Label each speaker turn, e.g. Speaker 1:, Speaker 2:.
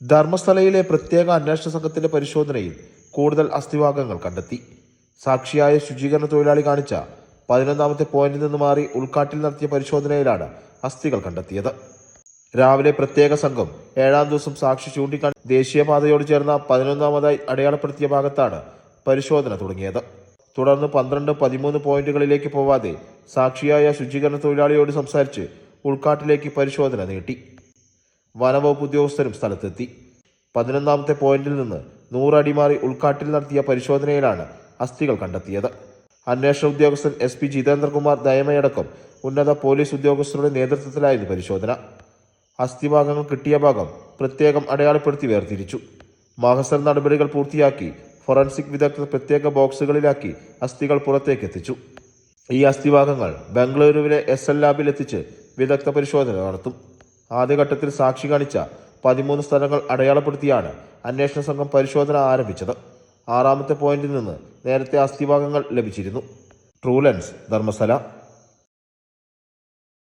Speaker 1: ധർമ്മസ്ഥലയിലെ പ്രത്യേക അന്വേഷണ സംഘത്തിന്റെ പരിശോധനയിൽ കൂടുതൽ അസ്ഥിഭാഗങ്ങൾ കണ്ടെത്തി. സാക്ഷിയായ ശുചീകരണ തൊഴിലാളി കാണിച്ച പതിനൊന്നാമത്തെ പോയിന്റിൽ നിന്ന് മാറി ഉൾക്കാട്ടിൽ നടത്തിയ പരിശോധനയിലാണ് അസ്ഥികൾ കണ്ടെത്തിയത്. രാവിലെ പ്രത്യേക സംഘം ഏഴാം ദിവസം സാക്ഷി ചൂണ്ടിക്കാണി ദേശീയപാതയോട് ചേർന്ന പതിനൊന്നാമതായി അടയാളപ്പെടുത്തിയ ഭാഗത്താണ് പരിശോധന തുടങ്ങിയത്. തുടർന്ന് പന്ത്രണ്ട് പതിമൂന്ന് പോയിന്റുകളിലേക്ക് പോവാതെ സാക്ഷിയായ ശുചീകരണ തൊഴിലാളിയോട് സംസാരിച്ച് ഉൾക്കാട്ടിലേക്ക് പരിശോധന നീട്ടി. വനവകുപ്പ് ഉദ്യോഗസ്ഥരും സ്ഥലത്തെത്തി. പതിനൊന്നാമത്തെ പോയിന്റിൽ നിന്ന് നൂറടി മാറി ഉൾക്കാട്ടിൽ നടത്തിയ പരിശോധനയിലാണ് അസ്ഥികൾ കണ്ടെത്തിയത്. അന്വേഷണ ഉദ്യോഗസ്ഥൻ എസ് പി ജിതേന്ദ്രകുമാർ ദയമയടക്കം ഉന്നത പോലീസ് ഉദ്യോഗസ്ഥരുടെ നേതൃത്വത്തിലായിരുന്നു പരിശോധന. അസ്ഥിഭാഗങ്ങൾ കിട്ടിയ ഭാഗം പ്രത്യേകം അടയാളപ്പെടുത്തി വേർതിരിച്ചു. മാഹസർ നടപടികൾ പൂർത്തിയാക്കി ഫോറൻസിക് വിദഗ്ധർ പ്രത്യേക ബോക്സുകളിലാക്കി അസ്ഥികൾ പുറത്തേക്ക് എത്തിച്ചു. ഈ അസ്ഥിഭാഗങ്ങൾ ബംഗളൂരുവിലെ എസ് എൽ ലാബിലെത്തിച്ച് വിദഗ്ധ പരിശോധന നടത്തും. ആദ്യഘട്ടത്തിൽ സാക്ഷി കാണിച്ച പതിമൂന്ന് സ്ഥലങ്ങൾ അടയാളപ്പെടുത്തിയാണ് അന്വേഷണ സംഘം പരിശോധന ആരംഭിച്ചത്. ആറാമത്തെ പോയിന്റിൽ നിന്ന് നേരത്തെ അസ്ഥിഭാഗങ്ങൾ ലഭിച്ചിരുന്നു. ട്രൂലൻസ് ധർമ്മസ്ഥല